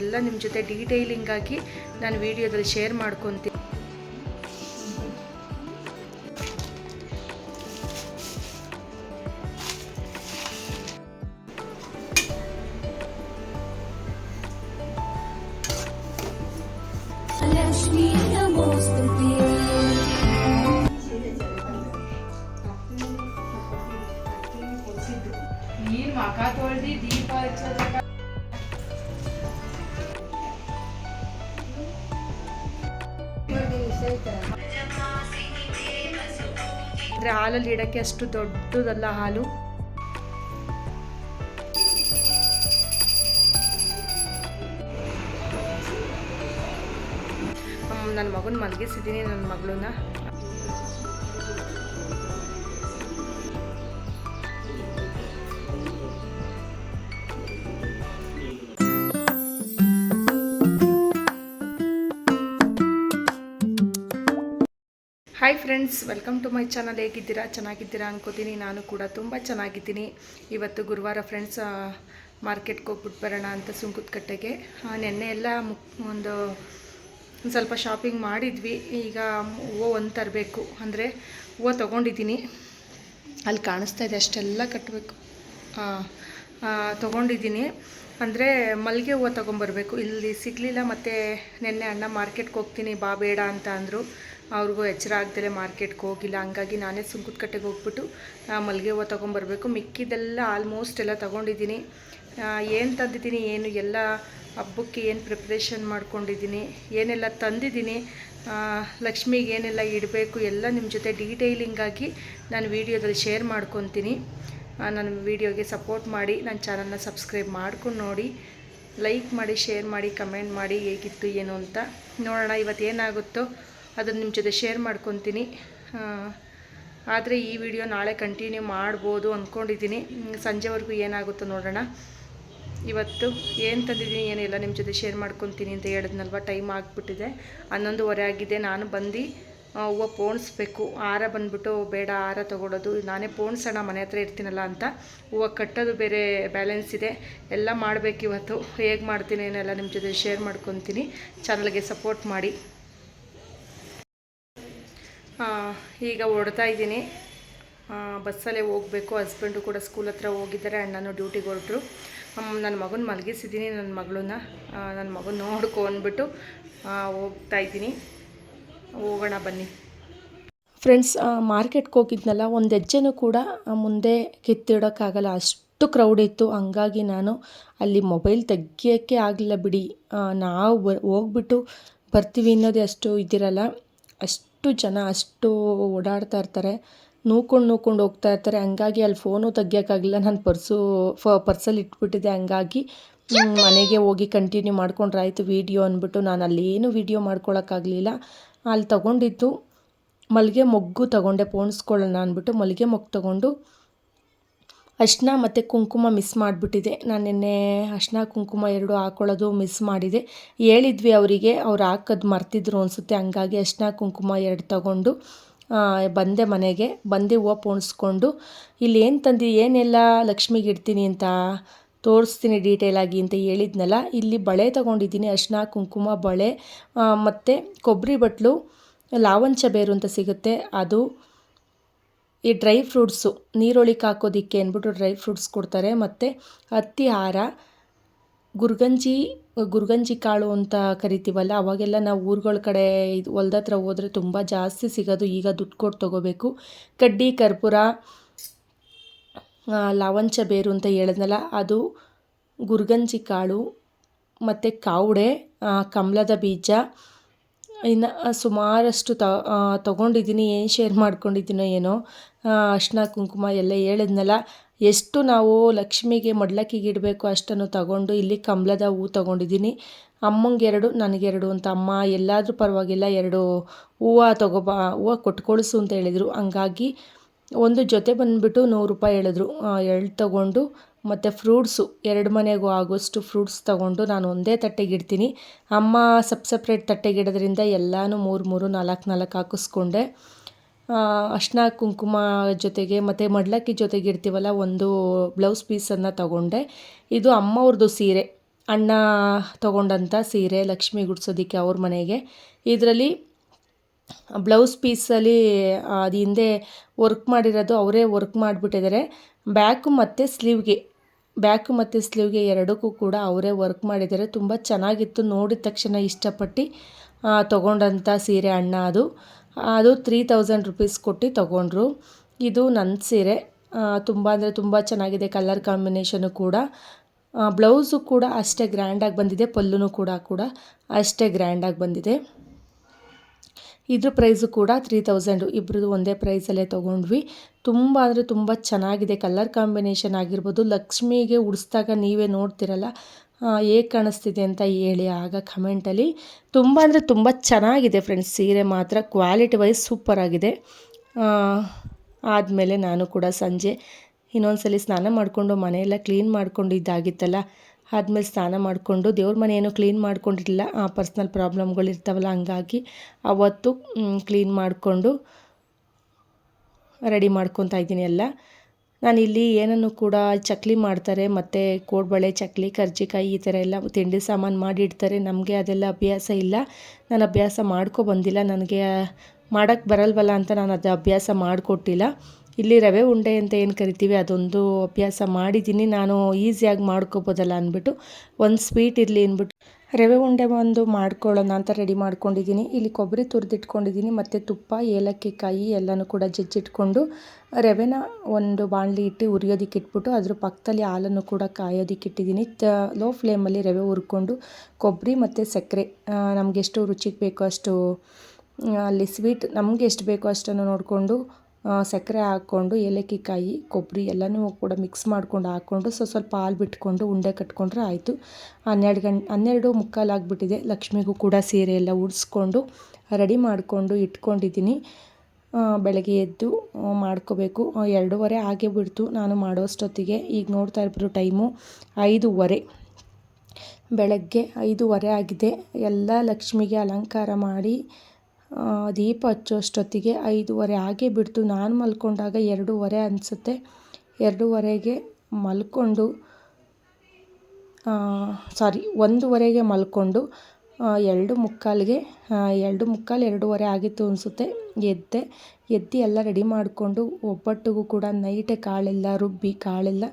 ಎಲ್ಲ ನಿಮ್ಮ ಜೊತೆ ಡೀಟೇಲಿಂಗಾಗಿ ನಾನು ವಿಡಿಯೋದಲ್ಲಿ ಶೇರ್ ಮಾಡ್ಕೊತೀನಿ. ಅಂದರೆ ಹಾಲಲ್ಲಿ ಇಡೋಕ್ಕೆ ಅಷ್ಟು ದೊಡ್ಡದಲ್ಲ ಹಾಲು? ನನ್ನ ಮಗನ ಮಲಗಿಸಿದ್ದೀನಿ ನನ್ನ ಮಗಳನ್ನ. Friends welcome to my channel ಹೇಗಿದ್ದೀರಾ? ಚೆನ್ನಾಗಿದ್ದೀರಾ ಅನ್ಕೋತೀನಿ. ನಾನು ಕೂಡ ತುಂಬ ಚೆನ್ನಾಗಿದ್ದೀನಿ. ಇವತ್ತು ಗುರುವಾರ ಫ್ರೆಂಡ್ಸ್ ಮಾರ್ಕೆಟ್ಗೆ ಹೋಗ್ಬಿಟ್ಟು ಬರೋಣ ಅಂತ ಸುಂಕುತ್ಕಟ್ಟೆಗೆ. ನೆನ್ನೆ ಎಲ್ಲ ಒಂದು ಸ್ವಲ್ಪ ಶಾಪಿಂಗ್ ಮಾಡಿದ್ವಿ. ಈಗ ಹೂವು ಒಂದು ತರಬೇಕು. ಅಂದರೆ ಹೂವು ತೊಗೊಂಡಿದ್ದೀನಿ. ಅಲ್ಲಿ ಕಾಣಿಸ್ತಾ ಇದೆ, ಅಷ್ಟೆಲ್ಲ ಕಟ್ಟಬೇಕು ತೊಗೊಂಡಿದ್ದೀನಿ. ಅಂದರೆ ಮಲ್ಲಿಗೆ ಹೂವು ತೊಗೊಂಬರ್ಬೇಕು. ಇಲ್ಲಿ ಸಿಗಲಿಲ್ಲ, ಮತ್ತು ನೆನ್ನೆ ಅಣ್ಣ ಮಾರ್ಕೆಟ್ಗೆ ಹೋಗ್ತೀನಿ, ಬಾ ಬೇಡ ಅಂತ ಅಂದರು. ಅವ್ರಿಗೂ ಎಚ್ಚರ ಆಗ್ದಲೇ ಮಾರ್ಕೆಟ್ಗೆ ಹೋಗಿಲ್ಲ. ಹಂಗಾಗಿ ನಾನೇ ಸುಂಕುತ್ಕಟ್ಟೆಗೆ ಹೋಗ್ಬಿಟ್ಟು ಮಲ್ಲಿಗೆ ಹೂವು ತೊಗೊಂಬರ್ಬೇಕು. ಮಿಕ್ಕಿದೆಲ್ಲ ಆಲ್ಮೋಸ್ಟ್ ಎಲ್ಲ ತೊಗೊಂಡಿದ್ದೀನಿ. ಏನು ತಂದಿದ್ದೀನಿ, ಏನು ಎಲ್ಲ ಹಬ್ಬಕ್ಕೆ ಏನು ಪ್ರಿಪ್ರೇಷನ್ ಮಾಡ್ಕೊಂಡಿದ್ದೀನಿ, ಏನೆಲ್ಲ ತಂದಿದ್ದೀನಿ ಲಕ್ಷ್ಮಿಗೆ ಏನೆಲ್ಲ ಇಡಬೇಕು, ಎಲ್ಲ ನಿಮ್ಮ ಜೊತೆ ಡೀಟೇಲಿಂಗಾಗಿ ನಾನು ವೀಡಿಯೋದಲ್ಲಿ ಶೇರ್ ಮಾಡ್ಕೊತೀನಿ. ನನ್ನ ವೀಡಿಯೋಗೆ ಸಪೋರ್ಟ್ ಮಾಡಿ, ನನ್ನ ಚಾನಲ್ನ ಸಬ್ಸ್ಕ್ರೈಬ್ ಮಾಡ್ಕೊಂಡು ನೋಡಿ. ಲೈಕ್ ಮಾಡಿ ಶೇರ್ ಮಾಡಿ ಕಮೆಂಟ್ ಮಾಡಿ, ಹೇಗಿತ್ತು, ಏನು ಅಂತ ನೋಡೋಣ. ಇವತ್ತು ಏನಾಗುತ್ತೋ ಅದನ್ನು ನಿಮ್ಮ ಜೊತೆ ಶೇರ್ ಮಾಡ್ಕೊತೀನಿ. ಆದರೆ ಈ ವಿಡಿಯೋ ನಾಳೆ ಕಂಟಿನ್ಯೂ ಮಾಡ್ಬೋದು ಅಂದ್ಕೊಂಡಿದ್ದೀನಿ ಸಂಜೆವರೆಗೂ ಏನಾಗುತ್ತೋ ನೋಡೋಣ. ಇವತ್ತು ಏನು ತಂದಿದ್ದೀನಿ ಏನಿಲ್ಲ ನಿಮ್ಮ ಜೊತೆ ಶೇರ್ ಮಾಡ್ಕೊತೀನಿ ಅಂತ ಹೇಳಿದ್ನಲ್ವ ಟೈಮ್ ಆಗಿಬಿಟ್ಟಿದೆ. ಹನ್ನೊಂದುವರೆ ಆಗಿದೆ, ನಾನು ಬಂದು ಹೂವು ಪೋಣಿಸ್ಬೇಕು. ಹಾರ ಬಂದ್ಬಿಟ್ಟು ಬೇಡ ಹಾರ ತೊಗೊಳೋದು. ನಾನೇ ಪೋಣಿಸೋಣ, ಮನೆ ಹತ್ರ ಇರ್ತೀನಲ್ಲ ಅಂತ. ಹೂವು ಕಟ್ಟೋದು ಬೇರೆ ಬ್ಯಾಲೆನ್ಸ್ ಇದೆ. ಎಲ್ಲ ಮಾಡಬೇಕು ಇವತ್ತು. ಹೇಗೆ ಮಾಡ್ತೀನಿ ಏನೆಲ್ಲ ನಿಮ್ಮ ಜೊತೆ ಶೇರ್ ಮಾಡ್ಕೊತೀನಿ. ಚಾನಲ್ಗೆ ಸಪೋರ್ಟ್ ಮಾಡಿ. ಈಗ ಹೊಡ್ತಾ ಇದ್ದೀನಿ. ಬಸ್ಸಲ್ಲೇ ಹೋಗಬೇಕು. ಹಸ್ಬೆಂಡು ಕೂಡ ಸ್ಕೂಲ್ ಹತ್ರ ಹೋಗಿದ್ದಾರೆ. ಅಣ್ಣನೂ ಡ್ಯೂಟಿಗೆ ಹೊರಟರು. ನನ್ನ ಮಗನ ಮಲಗಿಸಿದ್ದೀನಿ. ನನ್ನ ಮಗಳನ್ನ ನನ್ನ ಮಗನ ನೋಡ್ಕೊಂಡ್ಬಿಟ್ಟು ಹೋಗ್ತಾ ಇದ್ದೀನಿ. ಹೋಗೋಣ ಬನ್ನಿ. ಫ್ರೆಂಡ್ಸ್ ಮಾರ್ಕೆಟ್ಗೆ ಹೋಗಿದ್ನಲ್ಲ, ಒಂದು ಹೆಜ್ಜೆನೂ ಕೂಡ ಮುಂದೆ ಕಿತ್ತಿಡೋಕ್ಕಾಗಲ್ಲ. ಅಷ್ಟು ಕ್ರೌಡ್ ಇತ್ತು. ಹಂಗಾಗಿ ನಾನು ಅಲ್ಲಿ ಮೊಬೈಲ್ ತೆಗಿಯೋಕ್ಕೆ ಆಗಲಿಲ್ಲ ಬಿಡಿ. ನಾವು ಹೋಗ್ಬಿಟ್ಟು ಬರ್ತೀವಿ ಅನ್ನೋದೇ ಅಷ್ಟು ಇದಿರಲ್ಲ. ಅಷ್ಟು ಜನ ಅಷ್ಟು ಓಡಾಡ್ತಾ ಇರ್ತಾರೆ, ನೂಕೊಂಡು ನೂಕೊಂಡು ಹೋಗ್ತಾ ಇರ್ತಾರೆ. ಹಂಗಾಗಿ ಅಲ್ಲಿ ಫೋನು ತೆಗಿಯೋಕ್ಕಾಗಲಿಲ್ಲ ನಾನು ಪರ್ಸು ಫ ಪರ್ಸಲ್ಲಿ ಇಟ್ಬಿಟ್ಟಿದ್ದೆ. ಹಂಗಾಗಿ ಮನೆಗೆ ಹೋಗಿ ಕಂಟಿನ್ಯೂ ಮಾಡ್ಕೊಂಡ್ರೆ ಆಯಿತು ವೀಡಿಯೋ ಅಂದ್ಬಿಟ್ಟು ನಾನು ಅಲ್ಲೇನು ವೀಡಿಯೋ ಮಾಡ್ಕೊಳಕ್ಕಾಗಲಿಲ್ಲ. ಅಲ್ಲಿ ತಗೊಂಡಿದ್ದು ಮಲ್ಲಿಗೆ ಮೊಗ್ಗು ತಗೊಂಡೆ, ಪೋಣಿಸ್ಕೊಳ್ಳೋಣ ಅಂದ್ಬಿಟ್ಟು ಮಲ್ಲಿಗೆ ಮೊಗ್ಗು ತಗೊಂಡು ಅರ್ಶಿನ ಮತ್ತು ಕುಂಕುಮ ಮಿಸ್ ಮಾಡಿಬಿಟ್ಟಿದೆ. ನಾನು ನಿನ್ನೆ ಅರ್ಶಿನ, ಕುಂಕುಮ ಎರಡು ಹಾಕೊಳ್ಳೋದು ಮಿಸ್ ಮಾಡಿದೆ. ಹೇಳಿದ್ವಿ ಅವರಿಗೆ, ಅವ್ರು ಹಾಕೋದು ಮರ್ತಿದ್ರು ಅನಿಸುತ್ತೆ, ಹಂಗಾಗಿ ಅರ್ಶಿನ, ಕುಂಕುಮ ಎರಡು ತಗೊಂಡು ಬಂದೆ ಮನೆಗೆ. ಬಂದು ಹೂವು ಪೋಣಿಸ್ಕೊಂಡು ಇಲ್ಲಿ ಏನು ತಂದು, ಏನೆಲ್ಲ ಲಕ್ಷ್ಮಿಗೆ ಇಡ್ತೀನಿ ಅಂತ ತೋರಿಸ್ತೀನಿ ಡೀಟೇಲಾಗಿ ಅಂತ ಹೇಳಿದ್ನಲ್ಲ, ಇಲ್ಲಿ ಬಳೆ ತೊಗೊಂಡಿದ್ದೀನಿ, ಅರ್ಶಿನ, ಕುಂಕುಮ ಬಳೆ ಮತ್ತು ಕೊಬ್ಬರಿ ಬಟ್ಲು, ಲಾವಂಚ ಬೇರು ಅಂತ ಸಿಗುತ್ತೆ, ಅದು ಈ ಡ್ರೈ ಫ್ರೂಟ್ಸು ನೀರೊಳಿಗೆ ಹಾಕೋದಿಕ್ಕೆ ಅಂದ್ಬಿಟ್ಟು ಡ್ರೈ ಫ್ರೂಟ್ಸ್ ಕೊಡ್ತಾರೆ. ಮತ್ತು ಹತ್ತಿ ಹಾರ, ಗುರ್ಗಂಜಿ ಗುರ್ಗಂಜಿ ಕಾಳು ಅಂತ ಕರಿತೀವಲ್ಲ, ಅವಾಗೆಲ್ಲ ನಾವು ಊರುಗಳ ಕಡೆ ಇದು ಹೊಲ್ದ ಹತ್ರ ಹೋದರೆ ತುಂಬ ಜಾಸ್ತಿ ಸಿಗೋದು. ಈಗ ದುಡ್ಡು ಕೊಟ್ಟು ತೊಗೋಬೇಕು. ಕಡ್ಡಿ, ಕರ್ಪೂರ ಲಾವಂಚ ಬೇರು ಅಂತ ಹೇಳಿದ್ನಲ್ಲ, ಅದು ಗುರ್ಗಂಜಿ ಕಾಳು, ಮತ್ತು ಕಾವಡೆ ಕಮಲದ ಬೀಜ ಇನ್ನು ಸುಮಾರಷ್ಟು ತ ತೊಗೊಂಡಿದ್ದೀನಿ, ಏನು ಶೇರ್ ಮಾಡ್ಕೊಂಡಿದ್ದೀನೋ ಏನೋ ಅರ್ಶಿನ, ಕುಂಕುಮ ಎಲ್ಲ ಹೇಳಿದ್ನಲ್ಲ, ಎಷ್ಟು ನಾವು ಲಕ್ಷ್ಮಿಗೆ ಮಡ್ಲಕ್ಕಿಗೆ ಇಡಬೇಕು ಅಷ್ಟನ್ನು ತಗೊಂಡು ಇಲ್ಲಿ ಕಮಲದ ಹೂ ತೊಗೊಂಡಿದ್ದೀನಿ. ಅಮ್ಮಂಗೆ ಎರಡು ನನಗೆರಡು ಅಂತ ಅಮ್ಮ, ಎಲ್ಲಾದರೂ ಪರವಾಗಿಲ್ಲ, ಎರಡು ಹೂವು ತಗೋಬಾ, ಹೂವು ಕೊಟ್ಕೊಳಿಸು ಅಂತ ಹೇಳಿದರು. ಹಂಗಾಗಿ ಒಂದು ಜೊತೆ ಬಂದುಬಿಟ್ಟು ನೂರು ರೂಪಾಯಿ ಹೇಳಿದ್ರು. ಎರಡು ತಗೊಂಡು ಮತ್ತು ಫ್ರೂಟ್ಸು, ಎರಡು ಮನೆಗೂ ಆಗೋಷ್ಟು ಫ್ರೂಟ್ಸ್ ತಗೊಂಡು ನಾನು ಒಂದೇ ತಟ್ಟೆಗೆ ಇಡ್ತೀನಿ ಅಮ್ಮ ಸಪ್ ಸಪ್ರೇಟ್ ತಟ್ಟೆಗೆ ಇಡೋದ್ರಿಂದ ಎಲ್ಲನೂ ಮೂರು ಮೂರು, ನಾಲ್ಕು ನಾಲ್ಕು ಹಾಕಿಸ್ಕೊಂಡೆ. ಅರ್ಶಿನ ಕುಂಕುಮ ಜೊತೆಗೆ ಮತ್ತು ಮಡ್ಲಕ್ಕಿ ಜೊತೆಗೆ ಇಡ್ತೀವಲ್ಲ ಒಂದು ಬ್ಲೌಸ್ ಪೀಸನ್ನು ತಗೊಂಡೆ. ಇದು ಅಮ್ಮವ್ರದ್ದು ಸೀರೆ. ಅಣ್ಣ ತೊಗೊಂಡಂಥ ಸೀರೆ ಲಕ್ಷ್ಮಿ ಗುಡ್ಸೋದಕ್ಕೆ ಅವ್ರ ಮನೆಗೆ. ಇದರಲ್ಲಿ ಬ್ಲೌಸ್ ಪೀಸಲ್ಲಿ, ಅದು ಹಿಂದೆ ವರ್ಕ್ ಮಾಡಿರೋದು ಅವರೇ ವರ್ಕ್ ಮಾಡಿಬಿಟ್ಟಿದ್ದಾರೆ. ಬ್ಯಾಕು ಮತ್ತು ಸ್ಲೀವ್ಗೆ ಬ್ಯಾಕು ಮತ್ತು ಸ್ಲೀವ್ಗೆ ಎರಡಕ್ಕೂ ಕೂಡ ಅವರೇ ವರ್ಕ್ ಮಾಡಿದ್ದಾರೆ. ತುಂಬ ಚೆನ್ನಾಗಿತ್ತು. ನೋಡಿದ ತಕ್ಷಣ ಇಷ್ಟಪಟ್ಟು ತೊಗೊಂಡಂಥ ಸೀರೆ ಅಣ್ಣ ಅದು. ಅದು ತ್ರೀ ತೌಸಂಡ್ ರುಪೀಸ್ ಕೊಟ್ಟು ತೊಗೊಂಡ್ರು. ಇದು ನನ್ನ ಸೀರೆ. ತುಂಬ ಅಂದರೆ ತುಂಬ ಚೆನ್ನಾಗಿದೆ ಕಲರ್ ಕಾಂಬಿನೇಷನು ಕೂಡ. ಬ್ಲೌಸು ಕೂಡ ಅಷ್ಟೇ ಗ್ರ್ಯಾಂಡಾಗಿ ಬಂದಿದೆ. ಪಲ್ಲುನು ಕೂಡ ಕೂಡ ಅಷ್ಟೇ ಗ್ರ್ಯಾಂಡಾಗಿ ಬಂದಿದೆ. ಇದ್ರ ಪ್ರೈಸು ಕೂಡ ತ್ರೀ ತೌಸಂಡು ಇಬ್ಬರದು ಒಂದೇ ಪ್ರೈಸಲ್ಲೇ ತೊಗೊಂಡ್ವಿ. ತುಂಬ ಅಂದರೆ ತುಂಬ ಚೆನ್ನಾಗಿದೆ. ಕಲರ್ ಕಾಂಬಿನೇಷನ್ ಆಗಿರ್ಬೋದು. ಲಕ್ಷ್ಮಿಗೆ ಉಡಿಸ್ದಾಗ ನೀವೇ ನೋಡ್ತಿರಲ್ಲ. ಹೇಗೆ ಕಾಣಿಸ್ತಿದೆ ಅಂತ ಹೇಳಿ ಆಗ ಕಮೆಂಟಲ್ಲಿ ತುಂಬ ಅಂದರೆ ತುಂಬ ಚೆನ್ನಾಗಿದೆ ಫ್ರೆಂಡ್ಸ್ ಸೀರೆ ಮಾತ್ರ ಕ್ವಾಲಿಟಿ ವೈಸ್ ಸೂಪರ್ ಆಗಿದೆ. ಆದಮೇಲೆ ನಾನು ಕೂಡ ಸಂಜೆ ಇನ್ನೊಂದ್ಸಲಿ ಸ್ನಾನ ಮಾಡಿಕೊಂಡು ಮನೆಯೆಲ್ಲ ಕ್ಲೀನ್ ಮಾಡಿಕೊಂಡು ಇದ್ದಾಗಿತ್ತಲ್ಲ ಆದಮೇಲೆ ಸ್ನಾನ ಮಾಡಿಕೊಂಡು ದೇವ್ರ ಮನೆ ಕ್ಲೀನ್ ಮಾಡ್ಕೊಂಡಿರಲಿಲ್ಲ. ಆ ಪರ್ಸ್ನಲ್ ಪ್ರಾಬ್ಲಮ್ಗಳು ಇರ್ತಾವಲ್ಲ, ಹಂಗಾಗಿ ಅವತ್ತು ಕ್ಲೀನ್ ಮಾಡಿಕೊಂಡು ರೆಡಿ ಮಾಡ್ಕೊತಾ ಇದ್ದೀನಿ ಎಲ್ಲ. ನಾನಿಲ್ಲಿ ಏನನ್ನು ಕೂಡ ಚಕ್ಲಿ ಮಾಡ್ತಾರೆ, ಮತ್ತು ಕೋಡ್ಬಳೆ ಚಕ್ಲಿ, ಕರ್ಜಿಕಾಯಿ ಈ ಥರ ಎಲ್ಲ ತಿಂಡಿ ಸಾಮಾನು ಮಾಡಿಡ್ತಾರೆ. ನಮಗೆ ಅದೆಲ್ಲ ಅಭ್ಯಾಸ ಇಲ್ಲ. ನಾನು ಅಭ್ಯಾಸ ಮಾಡ್ಕೊ ಬಂದಿಲ್ಲ. ನನಗೆ ಮಾಡೋಕ್ಕೆ ಬರಲ್ವಲ್ಲ ಅಂತ ನಾನು ಅದು ಅಭ್ಯಾಸ ಮಾಡಿಕೊಟ್ಟಿಲ್ಲ. ಇಲ್ಲಿ ರವೆ ಉಂಡೆ ಅಂತ ಏನು ಕರಿತೀವಿ, ಅದೊಂದು ಅಭ್ಯಾಸ ಮಾಡಿದ್ದೀನಿ. ನಾನು ಈಸಿಯಾಗಿ ಮಾಡ್ಕೋಬೋದಲ್ಲ ಅಂದ್ಬಿಟ್ಟು ಒಂದು ಸ್ವೀಟ್ ಇರಲಿ ಅಂದ್ಬಿಟ್ಟು ರವೆ ಉಂಡೆ ಒಂದು ಮಾಡ್ಕೊಳ್ಳೋಣ ಅಂತ ರೆಡಿ ಮಾಡ್ಕೊಂಡಿದ್ದೀನಿ. ಇಲ್ಲಿ ಕೊಬ್ಬರಿ ತುರಿದಿಟ್ಕೊಂಡಿದ್ದೀನಿ, ಮತ್ತು ತುಪ್ಪ ಏಲಕ್ಕಿ ಕಾಯಿ ಎಲ್ಲನೂ ಕೂಡ ಜಜ್ಜಿಟ್ಕೊಂಡು ರವೆನ ಒಂದು ಬಾಣಲಿ ಇಟ್ಟು ಉರಿಯೋದಕ್ಕೆ ಇಟ್ಬಿಟ್ಟು ಅದ್ರ ಪಕ್ಕದಲ್ಲಿ ಹಾಲನ್ನು ಕೂಡ ಕಾಯೋದಕ್ಕೆ ಇಟ್ಟಿದ್ದೀನಿ. ಲೋ ಫ್ಲೇಮಲ್ಲಿ ರವೆ ಹುರ್ಕೊಂಡು ಕೊಬ್ಬರಿ ಮತ್ತು ಸಕ್ಕರೆ ನಮಗೆಷ್ಟು ರುಚಿಗೆ ಬೇಕೋ ಅಷ್ಟು ಅಲ್ಲಿ ಸ್ವೀಟ್ ನಮಗೆ ಎಷ್ಟು ಬೇಕೋ ಅಷ್ಟನ್ನು ನೋಡಿಕೊಂಡು ಸಕ್ಕರೆ ಹಾಕ್ಕೊಂಡು ಏಲಕ್ಕಿ ಕಾಯಿ ಕೊಬ್ಬರಿ ಎಲ್ಲನೂ ಕೂಡ ಮಿಕ್ಸ್ ಮಾಡ್ಕೊಂಡು ಹಾಕ್ಕೊಂಡು ಸೊ, ಸ್ವಲ್ಪ ಹಾಲು ಬಿಟ್ಕೊಂಡು ಉಂಡೆ ಕಟ್ಕೊಂಡ್ರೆ ಆಯಿತು. ಹನ್ನೆರಡು ಗಂಟೆ, ಹನ್ನೆರಡು ಮುಕ್ಕಾಲು ಆಗಿಬಿಟ್ಟಿದೆ. ಲಕ್ಷ್ಮಿಗೂ ಕೂಡ ಸೀರೆ ಎಲ್ಲ ಉಡಿಸ್ಕೊಂಡು ರೆಡಿ ಮಾಡಿಕೊಂಡು ಇಟ್ಕೊಂಡಿದ್ದೀನಿ. ಬೆಳಗ್ಗೆ ಎದ್ದು ಮಾಡ್ಕೋಬೇಕು. ಎರಡೂವರೆ ಆಗೇ ಬಿಡ್ತು. ನಾನು ಮಾಡೋಷ್ಟೊತ್ತಿಗೆ. ಈಗ ನೋಡ್ತಾ ಇರ್ಬೋದು ಟೈಮು ಐದೂವರೆ. ಬೆಳಗ್ಗೆ ಐದೂವರೆ ಆಗಿದೆ. ಎಲ್ಲ ಲಕ್ಷ್ಮಿಗೆ ಅಲಂಕಾರ ಮಾಡಿ ದೀಪ ಹಚ್ಚೋಷ್ಟೊತ್ತಿಗೆ ಐದೂವರೆ ಆಗೇ ಬಿಡ್ತು. ನಾನು ಮಲ್ಕೊಂಡಾಗ ಎರಡೂವರೆ ಅನಿಸುತ್ತೆ. ಎರಡೂವರೆಗೆ ಮಲ್ಕೊಂಡು ಸಾರಿ ಒಂದೂವರೆಗೆ ಮಲ್ಕೊಂಡು ಎರಡು ಮುಕ್ಕಾಲಿಗೆ ಎರಡು ಮುಕ್ಕಾಲು ಎರಡೂವರೆ ಆಗಿತ್ತು ಅನಿಸುತ್ತೆ. ಎದ್ದೆ, ಎದ್ದು ಎಲ್ಲ ರೆಡಿ ಮಾಡಿಕೊಂಡು, ಒಬ್ಬಟ್ಟಿಗೂ ಕೂಡ ನೈಟೇ ಕಾಳೆಲ್ಲ ರುಬ್ಬಿ ಕಾಳೆಲ್ಲ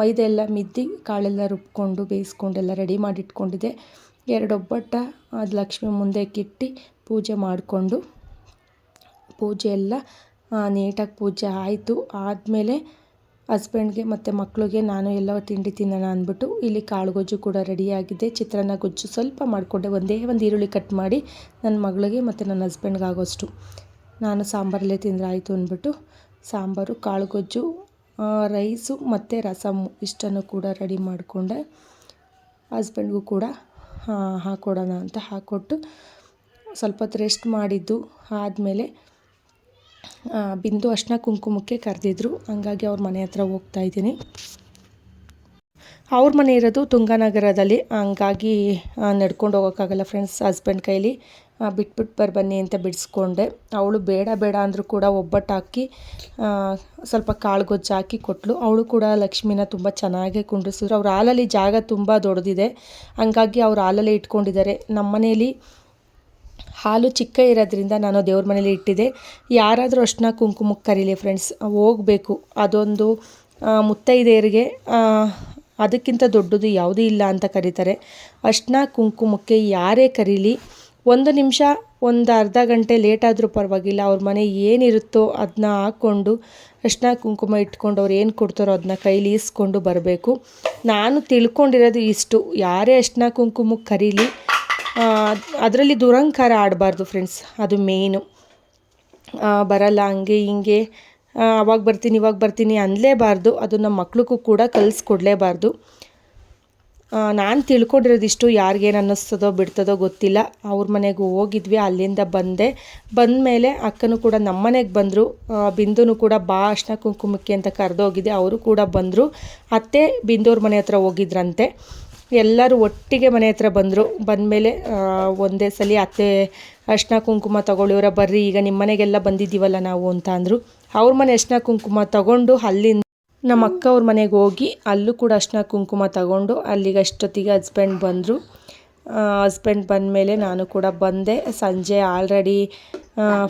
ಮೈದೆಲ್ಲ ಮಿದ್ದಿ ಕಾಳೆಲ್ಲ ರುಬ್ಕೊಂಡು ಬೇಯಿಸ್ಕೊಂಡೆಲ್ಲ ರೆಡಿ ಮಾಡಿಟ್ಕೊಂಡಿದ್ದೆ. ಎರಡು ಒಬ್ಬಟ್ಟ ಅದು ಲಕ್ಷ್ಮಿ ಮುಂದೆ ಕಿಟ್ಟು ಪೂಜೆ ಮಾಡಿಕೊಂಡು ಪೂಜೆ ಎಲ್ಲ ನೀಟಾಗಿ ಪೂಜೆ ಆಯಿತು. ಆದಮೇಲೆ ಹಸ್ಬೆಂಡ್ಗೆ ಮತ್ತು ಮಕ್ಕಳಿಗೆ ನಾನು ಎಲ್ಲ ತಿಂಡಿ ತಿನ್ನೋಣ ಅಂದ್ಬಿಟ್ಟು ಇಲ್ಲಿ ಕಾಳು ಗೊಜ್ಜು ಕೂಡ ರೆಡಿಯಾಗಿದೆ. ಚಿತ್ರಾನ್ನ ಗೊಜ್ಜು ಸ್ವಲ್ಪ ಮಾಡಿಕೊಂಡೆ. ಒಂದೇ ಒಂದು ಈರುಳ್ಳಿ ಕಟ್ ಮಾಡಿ ನನ್ನ ಮಗಳಿಗೆ ಮತ್ತು ನನ್ನ ಹಸ್ಬೆಂಡ್ಗಾಗೋಷ್ಟು. ನಾನು ಸಾಂಬಾರಲ್ಲೇ ತಿಂದರೆ ಆಯಿತು ಅಂದ್ಬಿಟ್ಟು ಸಾಂಬಾರು, ಕಾಳು ಗೊಜ್ಜು ರೈಸು ಮತ್ತು ರಸಮ್ಮು ಇಷ್ಟನ್ನು ಕೂಡ ರೆಡಿ ಮಾಡಿಕೊಂಡೆ. ಹಸ್ಬೆಂಡ್ಗೂ ಕೂಡ ಹಾಕ್ಕೊಡೋಣ ಅಂತ ಹಾಕ್ಕೊಟ್ಟು ಸ್ವಲ್ಪ ಹೊತ್ತು ರೆಸ್ಟ್ ಮಾಡಿದ್ದು ಆದಮೇಲೆ ಬಿಂದು ಅಷ್ಟನ ಕುಂಕುಮಕ್ಕೆ ಕರೆದಿದ್ರು. ಹಂಗಾಗಿ ಅವ್ರ ಮನೆ ಹತ್ರ ಹೋಗ್ತಾ ಇದ್ದೀನಿ. ಅವ್ರ ಮನೆ ಇರೋದು ತುಂಗಾನಗರದಲ್ಲಿ. ಹಂಗಾಗಿ ನಡ್ಕೊಂಡು ಹೋಗೋಕ್ಕಾಗಲ್ಲ ಫ್ರೆಂಡ್ಸ್ ಹಸ್ಬೆಂಡ್ ಕೈಲಿ. ಬಿಟ್ಬಿಟ್ಟು ಬರ್ಬನ್ನಿ ಅಂತ ಬಿಡಿಸ್ಕೊಂಡೆ. ಅವಳು ಬೇಡ ಬೇಡ ಅಂದರೂ ಕೂಡ ಒಬ್ಬಟ್ಟು ಹಾಕಿ ಸ್ವಲ್ಪ ಕಾಳು ಗೊಜ್ಜು ಹಾಕಿ ಕೊಟ್ಟಳು ಅವಳು ಕೂಡ ಲಕ್ಷ್ಮಿನ ತುಂಬ ಚೆನ್ನಾಗೆ ಕುಂಡಿಸಿದ್ರು ಅವ್ರ ಹಾಲಲ್ಲಿ ಜಾಗ ತುಂಬ ದೊಡ್ಡದಿದೆ. ಹಂಗಾಗಿ ಅವ್ರ ಹಾಲಲ್ಲೇ ಇಟ್ಕೊಂಡಿದ್ದಾರೆ. ನಮ್ಮ ಮನೇಲಿ ಹಾಲು ಚಿಕ್ಕ ಇರೋದ್ರಿಂದ ನಾನು ದೇವ್ರ ಮನೇಲಿ ಇಟ್ಟಿದ್ದೆ. ಯಾರಾದರೂ ಅಷ್ಟನ್ನ ಕುಂಕುಮಕ್ಕೆ ಕರೀಲಿ ಫ್ರೆಂಡ್ಸ್ ಹೋಗಬೇಕು. ಅದೊಂದು ಮುತ್ತೈದೆಯರಿಗೆ ಅದಕ್ಕಿಂತ ದೊಡ್ಡದು ಯಾವುದೂ ಇಲ್ಲ ಅಂತ ಕರೀತಾರೆ. ಅಷ್ಟನ್ನ ಕುಂಕುಮಕ್ಕೆ ಯಾರೇ ಕರೀಲಿ, ಒಂದು ನಿಮಿಷ, ಒಂದು ಅರ್ಧ ಗಂಟೆ ಲೇಟ್ ಆದರೂ ಪರವಾಗಿಲ್ಲ, ಅವ್ರ ಮನೆ ಏನಿರುತ್ತೋ ಅದನ್ನ ಹಾಕ್ಕೊಂಡು ಅಷ್ಟನ್ನ ಕುಂಕುಮ ಇಟ್ಕೊಂಡು ಅವ್ರು ಏನು ಕೊಡ್ತಾರೋ ಅದನ್ನ ಕೈಲಿ ಈಸ್ಕೊಂಡು ಬರಬೇಕು. ನಾನು ತಿಳ್ಕೊಂಡಿರೋದು ಇಷ್ಟು. ಯಾರೇ ಅಷ್ಟನ್ನ ಕುಂಕುಮಕ್ಕೆ ಕರೀಲಿ ಅದರಲ್ಲಿ ದುರಂಕಾರ ಆಡಬಾರ್ದು ಫ್ರೆಂಡ್ಸ್ ಅದು ಮೇನು ಬರಲ್ಲ, ಹಂಗೆ ಹಿಂಗೆ. ಅವಾಗ ಬರ್ತೀನಿ, ಇವಾಗ ಬರ್ತೀನಿ ಅನ್ನಲೇಬಾರ್ದು ಅದು ನಮ್ಮ ಮಕ್ಳಿಗೂ ಕೂಡ ಕಲಿಸ್ಕೊಡ್ಲೇಬಾರ್ದು. ನಾನು ತಿಳ್ಕೊಂಡಿರೋದಿಷ್ಟು ಯಾರಿಗೇನು ಅನ್ನಿಸ್ತದೋ, ಬಿಡ್ತದೋ ಗೊತ್ತಿಲ್ಲ. ಅವ್ರ ಮನೆಗೆ ಹೋಗಿದ್ವಿ, ಅಲ್ಲಿಂದ ಬಂದೆ. ಬಂದ ಮೇಲೆ ಅಕ್ಕನೂ ಕೂಡ ನಮ್ಮ ಮನೆಗೆ ಬಂದರು. ಬಿಂದುನು ಕೂಡ ಬಾ ಕುಂಕುಮಕ್ಕೆ ಅಂತ ಕರೆದೋಗಿದ್ದೆ. ಅವರು ಕೂಡ ಬಂದರು. ಅತ್ತೆ ಬಿಂದೋರ ಮನೆ ಹತ್ರ ಹೋಗಿದ್ರಂತೆ. ಎಲ್ಲರೂ ಒಟ್ಟಿಗೆ ಮನೆ ಹತ್ರ ಬಂದರು. ಬಂದಮೇಲೆ ಒಂದೇ ಸಲ ಅತ್ತೆ ಅರ್ಶಿನ ಕುಂಕುಮ ತಗೊಳ್ಳಿವ್ರ ಬರ್ರಿ, ಈಗ ನಿಮ್ಮ ಮನೆಗೆಲ್ಲ ಬಂದಿದ್ದೀವಲ್ಲ ನಾವು ಅಂತ ಅಂದರು. ಅವ್ರ ಮನೆ ಅರ್ಶಿನ ಕುಂಕುಮ ತಗೊಂಡು ಅಲ್ಲಿಂದ ನಮ್ಮ ಅಕ್ಕ ಅವ್ರ ಮನೆಗೆ ಹೋಗಿ ಅಲ್ಲೂ ಕೂಡ ಅರ್ಶಿನ ಕುಂಕುಮ ತಗೊಂಡು ಅಲ್ಲಿಗೆ ಅಷ್ಟೊತ್ತಿಗೆ ಹಸ್ಬೆಂಡ್ ಬಂದರು. ಹಸ್ಬೆಂಡ್ ಬಂದಮೇಲೆ ನಾನು ಕೂಡ ಬಂದೆ. ಸಂಜೆ ಆಲ್ರೆಡಿ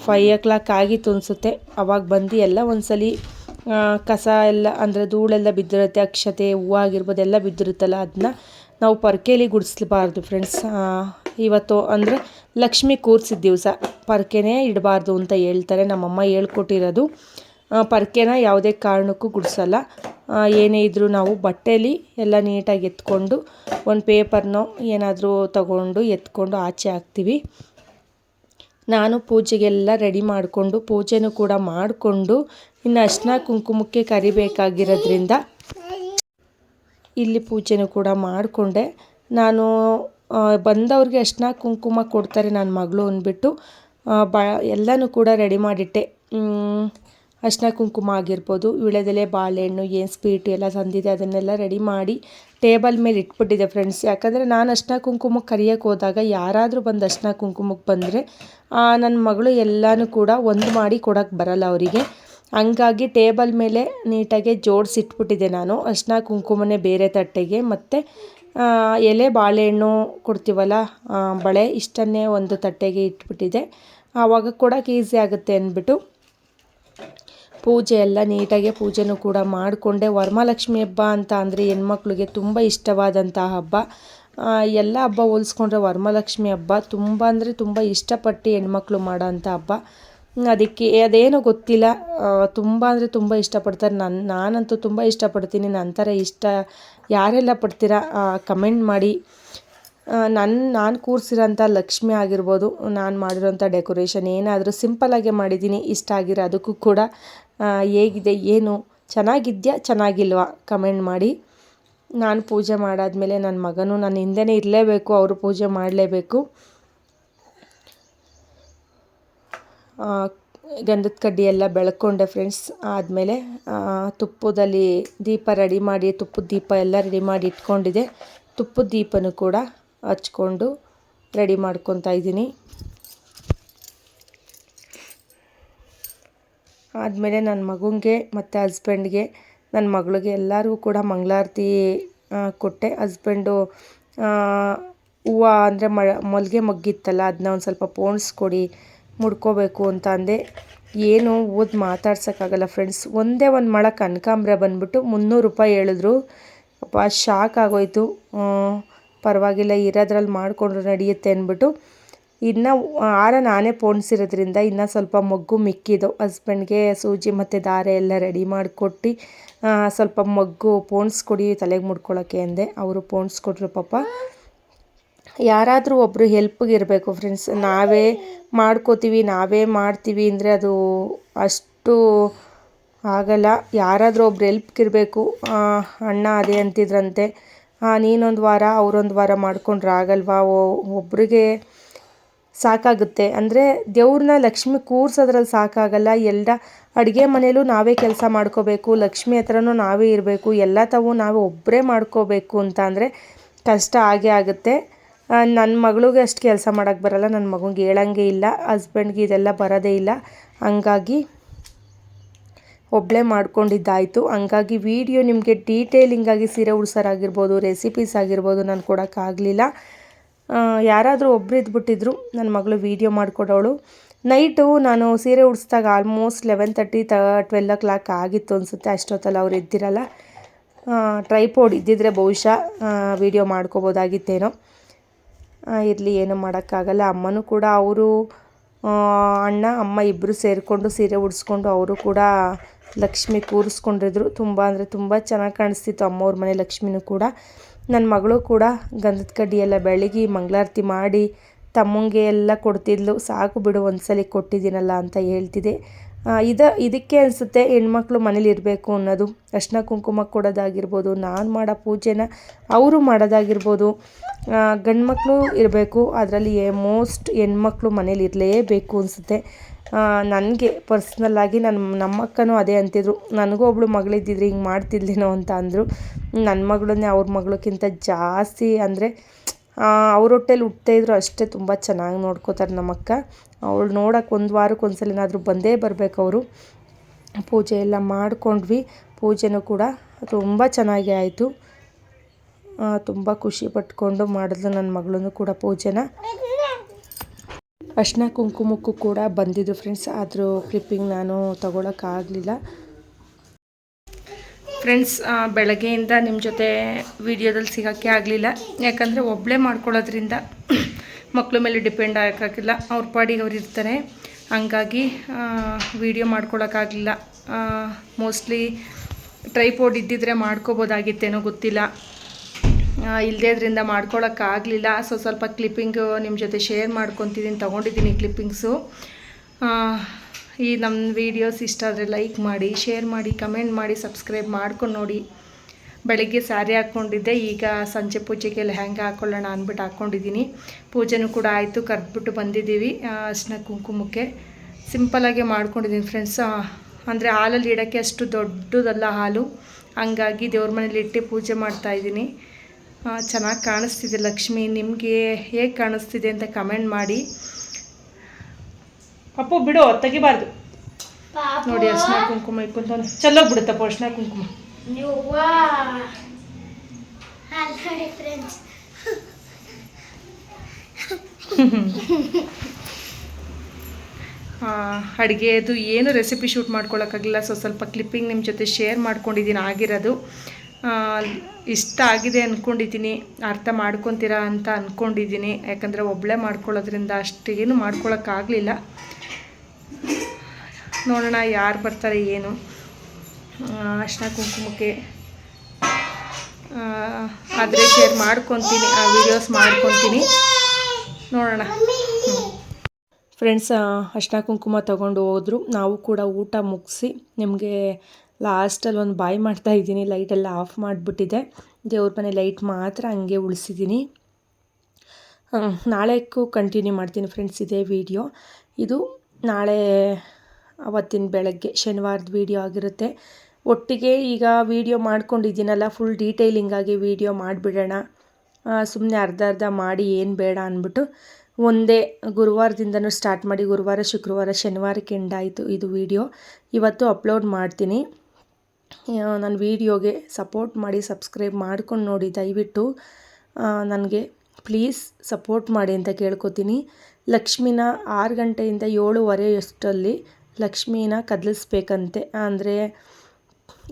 ಫೈವ್ ಓ ಕ್ಲಾಕ್ ಆಗಿತ್ತು ಅನಿಸುತ್ತೆ ಅವಾಗ ಬಂದು ಎಲ್ಲ ಒಂದ್ಸಲಿ ಕಸ ಎಲ್ಲ ಅಂದರೆ ಧೂಳೆಲ್ಲ ಬಿದ್ದಿರುತ್ತೆ, ಅಕ್ಷತೆ ಹೂವು ಆಗಿರ್ಬೋದು ಎಲ್ಲ ಬಿದ್ದಿರುತ್ತಲ್ಲ ಅದನ್ನ ನಾವು ಪರ್ಕೆಲಿ ಗುಡಿಸ್ಬಾರ್ದು ಫ್ರೆಂಡ್ಸ್ ಇವತ್ತು ಅಂದರೆ ಲಕ್ಷ್ಮಿ ಕೂರಿಸಿದ ದಿವಸ. ಪರ್ಕೆನೇ ಇಡಬಾರ್ದು ಅಂತ ಹೇಳ್ತಾರೆ, ನಮ್ಮಮ್ಮ ಹೇಳ್ಕೊಟ್ಟಿರೋದು. ಪರ್ಕೆನ ಯಾವುದೇ ಕಾರಣಕ್ಕೂ ಗುಡಿಸಲ್ಲ. ಏನೇ ಇದ್ದರೂ ನಾವು ಬಟ್ಟೆಲಿ ಎಲ್ಲ ನೀಟಾಗಿ ಎತ್ಕೊಂಡು, ಒಂದು ಪೇಪರ್ನೋ ಏನಾದರೂ ತಗೊಂಡು ಎತ್ಕೊಂಡು ಆಚೆ ಹಾಕ್ತೀವಿ. ನಾನು ಪೂಜೆಗೆಲ್ಲ ರೆಡಿ ಮಾಡಿಕೊಂಡು, ಪೂಜೆನೂ ಕೂಡ ಮಾಡಿಕೊಂಡು, ಇನ್ನು ಅರ್ಶಿನ ಕುಂಕುಮಕ್ಕೆ ಕರಿಬೇಕಾಗಿರೋದ್ರಿಂದ ಇಲ್ಲಿ ಪೂಜೆನೂ ಕೂಡ ಮಾಡಿಕೊಂಡೆ. ನಾನು ಬಂದವ್ರಿಗೆ ಅರ್ಶಿನ ಕುಂಕುಮ ಕೊಡ್ತಾರೆ ನನ್ನ ಮಗಳು ಅಂದ್ಬಿಟ್ಟು. ಬ, ಎಲ್ಲನೂ ಕೂಡ ರೆಡಿ ಮಾಡಿಟ್ಟೆ. ಅರ್ಶಿನ ಕುಂಕುಮ ಆಗಿರ್ಬೋದು. ವಿಳೆದೆಲೆ ಬಾಳೆಹಣ್ಣು, ಏನು ಸ್ವೀಟು ಎಲ್ಲ ತಂದಿದೆ ಅದನ್ನೆಲ್ಲ ರೆಡಿ ಮಾಡಿ ಟೇಬಲ್ ಮೇಲೆ ಇಟ್ಬಿಟ್ಟಿದ್ದೆ ಫ್ರೆಂಡ್ಸ್ ಯಾಕಂದರೆ ನಾನು ಅರ್ಶಿನ ಕುಂಕುಮಕ್ಕೆ ಕರಿಯೋಕ್ಕೆ ಹೋದಾಗ ಯಾರಾದರೂ ಬಂದು ಅರ್ಶಿನ ಕುಂಕುಮಕ್ಕೆ ಬಂದರೆ ನನ್ನ ಮಗಳು ಎಲ್ಲನೂ ಕೂಡ ಒಂದು ಮಾಡಿ ಕೊಡೋಕ್ಕೆ ಬರಲ್ಲ ಅವರಿಗೆ. ಹಂಗಾಗಿ ಟೇಬಲ್ ಮೇಲೆ ನೀಟಾಗಿ ಜೋಡಿಸಿಟ್ಬಿಟ್ಟಿದ್ದೆ ನಾನು. ಅರ್ಶಿನ ಕುಂಕುಮನೇ ಬೇರೆ ತಟ್ಟೆಗೆ. ಮತ್ತು ಎಲೆ, ಬಾಳೆಹಣ್ಣು ಕೊಡ್ತೀವಲ್ಲ ಬಳೆ ಇಷ್ಟನ್ನೇ ಒಂದು ತಟ್ಟೆಗೆ ಇಟ್ಬಿಟ್ಟಿದ್ದೆ. ಆವಾಗ ಕೊಡೋಕೆ ಈಸಿ ಆಗುತ್ತೆ ಅಂದ್ಬಿಟ್ಟು ಪೂಜೆ ಎಲ್ಲ ನೀಟಾಗಿ ಪೂಜೆನೂ ಕೂಡ ಮಾಡಿಕೊಂಡೆ. ವರಮಹಾಲಕ್ಷ್ಮಿ ಹಬ್ಬ ಅಂತ ಅಂದರೆ ಹೆಣ್ಮಕ್ಳಿಗೆ ತುಂಬ ಇಷ್ಟವಾದಂಥ ಹಬ್ಬ. ಎಲ್ಲ ಹಬ್ಬ ಹೋಲಿಸ್ಕೊಂಡ್ರೆ ವರಮಹಾಲಕ್ಷ್ಮಿ ಹಬ್ಬ. ತುಂಬ ಅಂದರೆ ತುಂಬ ಇಷ್ಟಪಟ್ಟು ಹೆಣ್ಮಕ್ಳು ಮಾಡೋ ಅಂಥ ಹಬ್ಬ. ಅದಕ್ಕೆ ಅದೇನೋ ಗೊತ್ತಿಲ್ಲ. ತುಂಬ ಅಂದರೆ ತುಂಬ ಇಷ್ಟಪಡ್ತಾರೆ. ನನ್ನ ನಾನಂತೂ ತುಂಬ ಇಷ್ಟಪಡ್ತೀನಿ. ನನ್ನ ಥರ ಇಷ್ಟ ಯಾರೆಲ್ಲ ಪಡ್ತೀರಾ ಕಮೆಂಟ್ ಮಾಡಿ. ನನ್ನ ನಾನು ಕೂರಿಸಿರೋಂಥ ಲಕ್ಷ್ಮಿ ಆಗಿರ್ಬೋದು, ನಾನು ಮಾಡಿರೋಂಥ ಡೆಕೋರೇಷನ್. ಏನಾದರೂ ಸಿಂಪಲಾಗೆ ಮಾಡಿದ್ದೀನಿ, ಇಷ್ಟ ಆಗಿರೋ ಅದಕ್ಕೂ ಕೂಡ ಹೇಗಿದೆ, ಏನು, ಚೆನ್ನಾಗಿದೆಯಾ, ಚೆನ್ನಾಗಿಲ್ವಾ, ಕಮೆಂಟ್ ಮಾಡಿ. ನಾನು ಪೂಜೆ ಮಾಡಾದಮೇಲೆ ನನ್ನ ಮಗನೂ ನನ್ನ ಹಿಂದೆನೇ ಇರಲೇಬೇಕು, ಅವರು ಪೂಜೆ ಮಾಡಲೇಬೇಕು ಆ, ಗಂಧದ ಕಡ್ಡಿ ಎಲ್ಲ ಬೆಳ್ಕೊಂಡೆ ಫ್ರೆಂಡ್ಸ್ ಆದಮೇಲೆ ತುಪ್ಪದಲ್ಲಿ ದೀಪ ರೆಡಿ ಮಾಡಿ, ತುಪ್ಪದ ದೀಪ ಎಲ್ಲ ರೆಡಿ ಮಾಡಿ ಇಟ್ಕೊಂಡಿದ್ದೆ. ತುಪ್ಪದ ದೀಪನೂ ಕೂಡ ಹಚ್ಕೊಂಡು ರೆಡಿ ಮಾಡ್ಕೊತಾ ಇದ್ದೀನಿ. ಆದಮೇಲೆ ನನ್ನ ಮಗುಗೆ ಮತ್ತು ಹಸ್ಬೆಂಡ್ಗೆ ನನ್ನ ಮಗಳಿಗೆ ಎಲ್ಲರಿಗೂ ಕೂಡ ಮಂಗಳಾರತಿ ಕೊಟ್ಟೆ. ಹಸ್ಬೆಂಡು ಹೂವು ಅಂದರೆ ಮ ಮಗ್ಗಿತ್ತಲ್ಲ ಅದನ್ನ ಒಂದು ಸ್ವಲ್ಪ ಪೋಣಿಸ್ಕೊಡಿ ಮುಡ್ಕೋಬೇಕು ಅಂತ ಅಂದೆ. ಏನು ಓದಿ ಮಾತಾಡ್ಸೋಕ್ಕಾಗಲ್ಲ ಫ್ರೆಂಡ್ಸ್ ಒಂದೇ ಒಂದು ಮೊಳ ಕನಕಾಂಬ್ರ ಬಂದ್ಬಿಟ್ಟು ಮುನ್ನೂರು ರೂಪಾಯಿ ಹೇಳಿದ್ರು. ಅಪ್ಪ ಶಾಕ್ ಆಗೋಯ್ತು. ಪರವಾಗಿಲ್ಲ, ಇರೋದ್ರಲ್ಲಿ ಮಾಡಿಕೊಂಡ್ರು ನಡೆಯುತ್ತೆ ಅಂದ್ಬಿಟ್ಟು. ಇನ್ನು, ಆರ ನಾನೇ ಪೋಣಿಸಿರೋದ್ರಿಂದ ಇನ್ನು ಸ್ವಲ್ಪ ಮಗ್ಗು ಮಿಕ್ಕಿದ್ದು. ಹಸ್ಬೆಂಡ್ಗೆ ಸೂಜಿ ಮತ್ತು ದಾರೆ ಎಲ್ಲ ರೆಡಿ ಮಾಡಿಕೊಟ್ಟು ಸ್ವಲ್ಪ ಮಗ್ಗು ಪೋಣಿಸ್ಕೊಡಿ ತಲೆಗೆ ಮುಡ್ಕೊಳ್ಳೋಕ್ಕೆ ಅಂದೆ. ಅವರು ಪೋಣಿಸ್ಕೊಟ್ರು ಪಾಪ. ಯಾರಾದರೂ ಒಬ್ಬರು ಹೆಲ್ಪ್ಗೆ ಇರಬೇಕು ಫ್ರೆಂಡ್ಸ್ ನಾವೇ ಮಾಡ್ಕೋತೀವಿ, ನಾವೇ ಮಾಡ್ತೀವಿ ಅಂದರೆ ಅದು ಅಷ್ಟು ಆಗಲ್ಲ. ಯಾರಾದರೂ ಒಬ್ರು ಹೆಲ್ಪ್ಗೆ ಇರಬೇಕು. ಅಣ್ಣ ಅದೇ ಅಂತಿದ್ರಂತೆ. ನೀನೊಂದು ವಾರ, ಅವರೊಂದು ವಾರ ಮಾಡ್ಕೊಂಡ್ರೆ ಆಗಲ್ವಾ? ಒಬ್ಬರಿಗೆ ಸಾಕಾಗುತ್ತೆ. ಅಂದರೆ ದೇವ್ರನ್ನ ಲಕ್ಷ್ಮಿ ಕೂರ್ಸೋದ್ರಲ್ಲಿ ಸಾಕಾಗಲ್ಲ. ಎಲ್ಲ ಅಡುಗೆ ಮನೇಲೂ ನಾವೇ ಕೆಲಸ ಮಾಡ್ಕೋಬೇಕು. ಲಕ್ಷ್ಮಿ ಹತ್ರನೂ ನಾವೇ ಇರಬೇಕು. ಎಲ್ಲ ತಾವು ನಾವೇ ಒಬ್ಬರೇ ಮಾಡ್ಕೋಬೇಕು ಅಂತ ಅಂದರೆ ಕಷ್ಟ ಆಗೇ ಆಗುತ್ತೆ. ನನ್ನ ಮಗಳಿಗೆ ಅಷ್ಟು ಕೆಲಸ ಮಾಡೋಕ್ಕೆ ಬರಲ್ಲ ನನ್ನ ಮಗಂಗೆ ಹೇಳಂಗೆ ಇಲ್ಲ ಹಸ್ಬೆಂಡ್ಗೆ ಇದೆಲ್ಲ ಬರೋದೇ ಇಲ್ಲ. ಹಂಗಾಗಿ ಒಬ್ಬಳೇ ಮಾಡ್ಕೊಂಡಿದ್ದಾಯಿತು. ಹಂಗಾಗಿ ವಿಡಿಯೋ ನಿಮಗೆ ಡೀಟೇಲಿಂಗಾಗಿ ಸೀರೆ ಉಡ್ಸೋರಾಗಿರ್ಬೋದು ರೆಸಿಪೀಸ್ ಆಗಿರ್ಬೋದು ನಾನು ಕೊಡೋಕ್ಕಾಗಲಿಲ್ಲ ಯಾರಾದರೂ ಒಬ್ರು ಇದ್ಬಿಟ್ಟಿದ್ರು ನನ್ನ ಮಗಳು ವೀಡಿಯೋ ಮಾಡಿಕೊಡೋಳು. ನೈಟು ನಾನು ಸೀರೆ ಉಡಿಸ್ದಾಗ ಆಲ್ಮೋಸ್ಟ್ ಲೆವೆನ್ ತರ್ಟಿ ತ ಟ್ವೆಲ್ ಓ ಕ್ಲಾಕ್ ಆಗಿತ್ತು ಅನಿಸುತ್ತೆ, ಅಷ್ಟೊತ್ತಲ್ಲಿ ಅವ್ರು ಇದ್ದಿರಲ್ಲ. ಟ್ರೈಪೋಡ್ ಇದ್ದಿದ್ರೆ ಬಹುಶಃ ವೀಡಿಯೋ ಮಾಡ್ಕೋಬೋದಾಗಿತ್ತೇನೋ. ಇರಲಿ, ಏನೂ ಮಾಡೋಕ್ಕಾಗಲ್ಲ. ಅಮ್ಮನೂ ಕೂಡ ಅವರು ಅಣ್ಣ, ಅಮ್ಮ ಇಬ್ಬರು ಸೇರಿಕೊಂಡು ಸೀರೆ ಉಡಿಸ್ಕೊಂಡು ಅವರು ಕೂಡ ಲಕ್ಷ್ಮಿ ಕೂರಿಸ್ಕೊಂಡಿದ್ರು. ತುಂಬ ಅಂದರೆ ತುಂಬ ಚೆನ್ನಾಗಿ ಕಾಣಿಸ್ತಿತ್ತು ಅಮ್ಮವ್ರ ಮನೆ ಲಕ್ಷ್ಮಿನೂ ಕೂಡ. ನನ್ನ ಮಗಳು ಕೂಡ ಗಂಧದ ಕಡ್ಡಿ ಎಲ್ಲ ಬೆಳಗಿ ಮಂಗಳಾರತಿ ಮಾಡಿ ತಮ್ಮಂಗೆ ಎಲ್ಲ ಕೊಡ್ತಿದ್ಲು. ಸಾಕು ಬಿಡು, ಒಂದ್ಸಲಿ ಕೊಟ್ಟಿದ್ದೀನಲ್ಲ ಅಂತ ಹೇಳ್ತಿದ್ದೆ ಇದ, ಇದಕ್ಕೆ ಅನಿಸುತ್ತೆ ಹೆಣ್ಮಕ್ಳು ಮನೇಲಿರಬೇಕು ಅನ್ನೋದು. ಅರ್ಶಿನ ಕುಂಕುಮ ಕೊಡೋದಾಗಿರ್ಬೋದು, ನಾನು ಮಾಡೋ ಪೂಜೆನ ಅವರು ಮಾಡೋದಾಗಿರ್ಬೋದು. ಗಂಡ್ಮಕ್ಳು ಇರಬೇಕು, ಅದರಲ್ಲಿ ಮೋಸ್ಟ್ ಹೆಣ್ಮಕ್ಳು ಮನೇಲಿ ಇರಲೇಬೇಕು ಅನಿಸುತ್ತೆ. ನನಗೆ ಪರ್ಸ್ನಲ್ಲಾಗಿ ನನ್ನ ನಮ್ಮಕ್ಕನೂ ಅದೇ ಅಂತಿದ್ರು. ನನಗೂ ಒಬ್ಳು ಮಗಳಿದ್ದಿದ್ರೆ ಹಿಂಗೆ ಮಾಡ್ತಿದ್ಲೇನೋ ಅಂತ ಅಂದರು. ನನ್ನ ಮಗಳನ್ನೇ ಅವ್ರ ಮಗಳಕ್ಕಿಂತ ಜಾಸ್ತಿ ಅಂದರೆ ಅವ್ರ ಹೊಟ್ಟೆಲಿ ಹುಟ್ಟದೇ ಇದ್ದರೂ ಅಷ್ಟೇ ತುಂಬ ಚೆನ್ನಾಗಿ ನೋಡ್ಕೋತಾರೆ ನಮ್ಮಕ್ಕ. ಅವಳು ನೋಡೋಕೆ ಒಂದು ವಾರಕ್ಕೆ ಒಂದ್ಸಲ ಏನಾದರೂ ಬಂದೇ ಬರಬೇಕು ಅವರು. ಪೂಜೆ ಎಲ್ಲ ಮಾಡಿಕೊಂಡ್ವಿ. ಪೂಜೆನೂ ಕೂಡ ತುಂಬ ಚೆನ್ನಾಗಿ ಆಯಿತು. ತುಂಬ ಖುಷಿ ಪಟ್ಕೊಂಡು ಮಾಡಿದ್ಲು ನನ್ನ ಮಗಳೂ ಕೂಡ ಪೂಜೆನ. ಅರ್ಶಿನ ಕುಂಕುಮಕ್ಕೂ ಕೂಡ ಬಂದಿದ್ದು ಫ್ರೆಂಡ್ಸ್ ಆದರೂ ಕ್ಲಿಪ್ಪಿಂಗ್ ನಾನು ತಗೊಳಕ್ಕಾಗಲಿಲ್ಲ ಫ್ರೆಂಡ್ಸ್ ಬೆಳಗ್ಗೆಯಿಂದ ನಿಮ್ಮ ಜೊತೆ ವಿಡಿಯೋದಲ್ಲಿ ಸಿಗೋಕ್ಕೆ ಆಗಲಿಲ್ಲ. ಯಾಕಂದರೆ ಒಬ್ಬಳೇ ಮಾಡ್ಕೊಳ್ಳೋದ್ರಿಂದ ಮಕ್ಕಳ ಮೇಲೆ ಡಿಪೆಂಡ್ ಆಗೋಕ್ಕಾಗಿಲ್ಲ. ಅವ್ರ ಪಾಡಿಗೆ ಅವ್ರು ಇರ್ತಾರೆ. ಹಂಗಾಗಿ ವಿಡಿಯೋ ಮಾಡ್ಕೊಳಕ್ಕಾಗಲಿಲ್ಲ. ಮೋಸ್ಟ್ಲಿ ಟ್ರೈಪೋರ್ಡ್ ಇದ್ದಿದ್ರೆ ಮಾಡ್ಕೋಬೋದಾಗಿತ್ತೇನೋ ಗೊತ್ತಿಲ್ಲ. ಇಲ್ಲದೇ ಇದರಿಂದ ಮಾಡ್ಕೊಳಕ್ಕಾಗಲಿಲ್ಲ. ಸೊ ಸ್ವಲ್ಪ ಕ್ಲಿಪ್ಪಿಂಗು ನಿಮ್ಮ ಜೊತೆ ಶೇರ್ ಮಾಡ್ಕೊತಿದ್ದೀನಿ ತೊಗೊಂಡಿದ್ದೀನಿ ಕ್ಲಿಪ್ಪಿಂಗ್ಸು ಈ ನಮ್ಮ ವೀಡಿಯೋಸ್ ಇಷ್ಟ ಆದರೆ ಲೈಕ್ ಮಾಡಿ ಶೇರ್ ಮಾಡಿ ಕಮೆಂಟ್ ಮಾಡಿ ಸಬ್ಸ್ಕ್ರೈಬ್ ಮಾಡ್ಕೊಂಡು ನೋಡಿ. ಬೆಳಗ್ಗೆ ಸ್ಯಾರಿ ಹಾಕ್ಕೊಂಡಿದ್ದೆ ಈಗ ಸಂಜೆ ಪೂಜೆಗೆ ಲೆಹಂಗ ಹಾಕ್ಕೊಳ್ಳೋಣ ಅಂದ್ಬಿಟ್ಟು ಹಾಕ್ಕೊಂಡಿದ್ದೀನಿ ಪೂಜೆನೂ ಕೂಡ ಆಯಿತು, ಕರೆದ್ಬಿಟ್ಟು ಬಂದಿದ್ದೀವಿ ಅರ್ಶಿನ ಕುಂಕುಮಕ್ಕೆ. ಸಿಂಪಲಾಗೆ ಮಾಡ್ಕೊಂಡಿದ್ದೀನಿ ಫ್ರೆಂಡ್ಸ್ ಅಂದರೆ ಹಾಲಲ್ಲಿ ಇಡೋಕ್ಕೆ ಅಷ್ಟು ದೊಡ್ಡದಲ್ಲ ಹಾಲು. ಹಂಗಾಗಿ ದೇವ್ರ ಮನೇಲಿ ಇಟ್ಟು ಪೂಜೆ ಮಾಡ್ತಾಯಿದ್ದೀನಿ ಚೆನ್ನಾಗಿ ಕಾಣಿಸ್ತಿದೆ ಲಕ್ಷ್ಮಿ, ನಿಮಗೆ ಹೇಗೆ ಕಾಣಿಸ್ತಿದೆ ಅಂತ ಕಮೆಂಟ್ ಮಾಡಿ. ಅಪ್ಪು ಬಿಡು ತೆಗಿಬಾರ್ದು. ನೋಡಿ ಅರ್ಶನ ಕುಂಕುಮ ಇಕ್ಕೊಂತ ಚಲೋ ಬಿಡುತ್ತಪ್ಪ ಅರ್ಶನ ಕುಂಕುಮ. ಫ್ರೆಂಡ್ಸ್ ಅಡುಗೆದು ಏನು ರೆಸಿಪಿ ಶೂಟ್ ಮಾಡ್ಕೊಳಕ್ಕಾಗಿಲ್ಲ. ಸೊ ಸ್ವಲ್ಪ ಕ್ಲಿಪ್ಪಿಂಗ್ ನಿಮ್ಮ ಜೊತೆ ಶೇರ್ ಮಾಡ್ಕೊಂಡಿದ್ದೀನಿ ಆಗಿರೋದು. ಇಷ್ಟ ಆಗಿದೆ ಅಂದ್ಕೊಂಡಿದ್ದೀನಿ ಅರ್ಥ ಮಾಡ್ಕೊತೀರಾ ಅಂತ ಅಂದ್ಕೊಂಡಿದ್ದೀನಿ ಯಾಕಂದರೆ ಒಬ್ಬಳೇ ಮಾಡ್ಕೊಳ್ಳೋದ್ರಿಂದ ಅಷ್ಟೇನು ಮಾಡ್ಕೊಳಕ್ಕಾಗಲಿಲ್ಲ. ನೋಡೋಣ ಯಾರು ಬರ್ತಾರೆ, ಏನು? ಅರ್ಶಿನ ಕುಂಕುಮಕ್ಕೆ ಆದರೆ ಶೇರ್ ಮಾಡ್ಕೊತೀನಿ, ಆ ವಿಡಿಯೋಸ್ ಮಾಡ್ಕೊತೀನಿ. ನೋಡೋಣ. ಫ್ರೆಂಡ್ಸ್ ಅರ್ಶಿನ ಕುಂಕುಮ ತೊಗೊಂಡು ಹೋದರು. ನಾವು ಕೂಡ ಊಟ ಮುಗಿಸಿ, ನಿಮಗೆ ಲಾಸ್ಟಲ್ಲಿ ಒಂದು ಬಾಯ್ ಮಾಡ್ತಾ ಇದ್ದೀನಿ. ಲೈಟೆಲ್ಲ ಆಫ್ ಮಾಡಿಬಿಟ್ಟಿದೆ. ದೇವ್ರ ಮನೆ ಲೈಟ್ ಮಾತ್ರ ಹಂಗೆ ಉಳಿಸಿದ್ದೀನಿ. ನಾಳೆಕ್ಕೂ ಕಂಟಿನ್ಯೂ ಮಾಡ್ತೀನಿ ಫ್ರೆಂಡ್ಸ್ ಇದೇ ವಿಡಿಯೋ ಇದು ನಾಳೆ ಅವತ್ತಿನ ಬೆಳಗ್ಗೆ ಶನಿವಾರದ ವೀಡಿಯೋ ಆಗಿರುತ್ತೆ. ಒಟ್ಟಿಗೆ ಈಗ ವೀಡಿಯೋ ಮಾಡ್ಕೊಂಡಿದ್ದೀನಲ್ಲ ಫುಲ್ ಡೀಟೇಲಿಂಗಾಗಿ ವೀಡಿಯೋ ಮಾಡಿಬಿಡೋಣ. ಸುಮ್ಮನೆ ಅರ್ಧ ಅರ್ಧ ಮಾಡಿ ಏನು ಬೇಡ ಅಂದ್ಬಿಟ್ಟು ಒಂದೇ ಗುರುವಾರದಿಂದನೂ ಸ್ಟಾರ್ಟ್ ಮಾಡಿ, ಗುರುವಾರ, ಶುಕ್ರವಾರ, ಶನಿವಾರಕ್ಕೆ ಎಂಡ್ ಆಯಿತು ಇದು ವೀಡಿಯೋ ಇವತ್ತು ಅಪ್ಲೋಡ್ ಮಾಡ್ತೀನಿ. ನನ್ನ ವೀಡಿಯೋಗೆ ಸಪೋರ್ಟ್ ಮಾಡಿ ಸಬ್ಸ್ಕ್ರೈಬ್ ಮಾಡ್ಕೊಂಡು ನೋಡಿ ದಯವಿಟ್ಟು. ನನಗೆ ಪ್ಲೀಸ್ ಸಪೋರ್ಟ್ ಮಾಡಿ ಅಂತ ಕೇಳ್ಕೊತೀನಿ. ಲಕ್ಷ್ಮಿನ ಆರು ಗಂಟೆಯಿಂದ ಏಳುವರೆ ಅಷ್ಟರಲ್ಲಿ ಲಕ್ಷ್ಮಿನ ಕದಲಿಸ್ಬೇಕಂತೆ. ಅಂದರೆ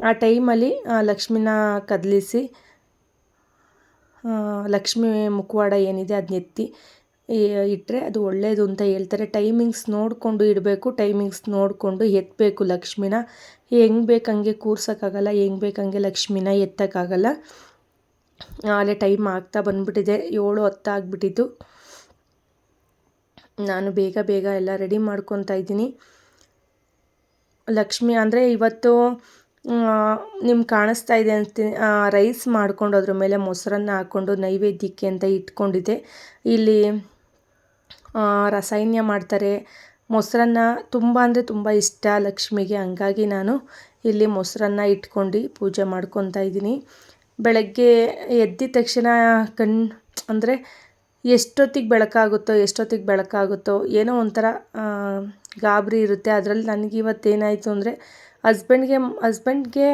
ಆ ಟೈಮಲ್ಲಿ ಲಕ್ಷ್ಮಿನ ಕದಲಿಸಿ ಲಕ್ಷ್ಮಿ ಮುಖವಾಡ ಏನಿದೆ ಅದನ್ನ ಎತ್ತಿ ಇಟ್ಟರೆ ಅದು ಒಳ್ಳೆಯದು ಅಂತ ಹೇಳ್ತಾರೆ. ಟೈಮಿಂಗ್ಸ್ ನೋಡಿಕೊಂಡು ಇಡಬೇಕು, ಟೈಮಿಂಗ್ಸ್ ನೋಡಿಕೊಂಡು ಎತ್ತಬೇಕು ಲಕ್ಷ್ಮಿನ. ಹೆಂಗೆ ಬೇಕಂಗೆ ಕೂರ್ಸೋಕ್ಕಾಗಲ್ಲ, ಹೆಂಗೆ ಬೇಕಂಗೆ ಲಕ್ಷ್ಮಿನ ಎತ್ತಕ್ಕಾಗಲ್ಲ. ಆಲೆ ಟೈಮ್ ಆಗ್ತಾ ಬಂದ್ಬಿಟ್ಟಿದೆ, ಏಳು ಹತ್ತು ಆಗಿಬಿಟ್ಟಿತ್ತು. ನಾನು ಬೇಗ ಬೇಗ ಎಲ್ಲ ರೆಡಿ ಮಾಡ್ಕೊತಾ ಇದ್ದೀನಿ. ಲಕ್ಷ್ಮಿ ಅಂದರೆ ಇವತ್ತು ನಿಮ್ಗೆ ಕಾಣಿಸ್ತಾ ಇದೆ ಅಂತ ರೈಸ್ ಮಾಡ್ಕೊಂಡು ಅದ್ರ ಮೇಲೆ ಮೊಸರನ್ನ ಹಾಕ್ಕೊಂಡು ನೈವೇದ್ಯಕ್ಕೆ ಅಂತ ಇಟ್ಕೊಂಡಿದ್ದೆ. ಇಲ್ಲಿ ರಸಾಯನ ಮಾಡ್ತಾರೆ. ಮೊಸರನ್ನ ತುಂಬ ಅಂದರೆ ತುಂಬ ಇಷ್ಟ ಲಕ್ಷ್ಮಿಗೆ. ಹಂಗಾಗಿ ನಾನು ಇಲ್ಲಿ ಮೊಸರನ್ನ ಇಟ್ಕೊಂಡು ಪೂಜೆ ಮಾಡ್ಕೊತಾ ಇದ್ದೀನಿ. ಬೆಳಗ್ಗೆ ಎದ್ದಿದ ತಕ್ಷಣ ಕಣ್, ಅಂದರೆ ಎಷ್ಟೊತ್ತಿಗೆ ಬೆಳಕಾಗುತ್ತೋ ಎಷ್ಟೊತ್ತಿಗೆ ಬೆಳಕಾಗುತ್ತೋ ಏನೋ ಒಂಥರ ಗಾಬರಿ ಇರುತ್ತೆ. ಅದರಲ್ಲಿ ನನಗೆ ಇವತ್ತು ಏನಾಯಿತು ಅಂದರೆ, ಹಸ್ಬೆಂಡ್ಗೆ ಹಸ್ಬೆಂಡ್ಗೆ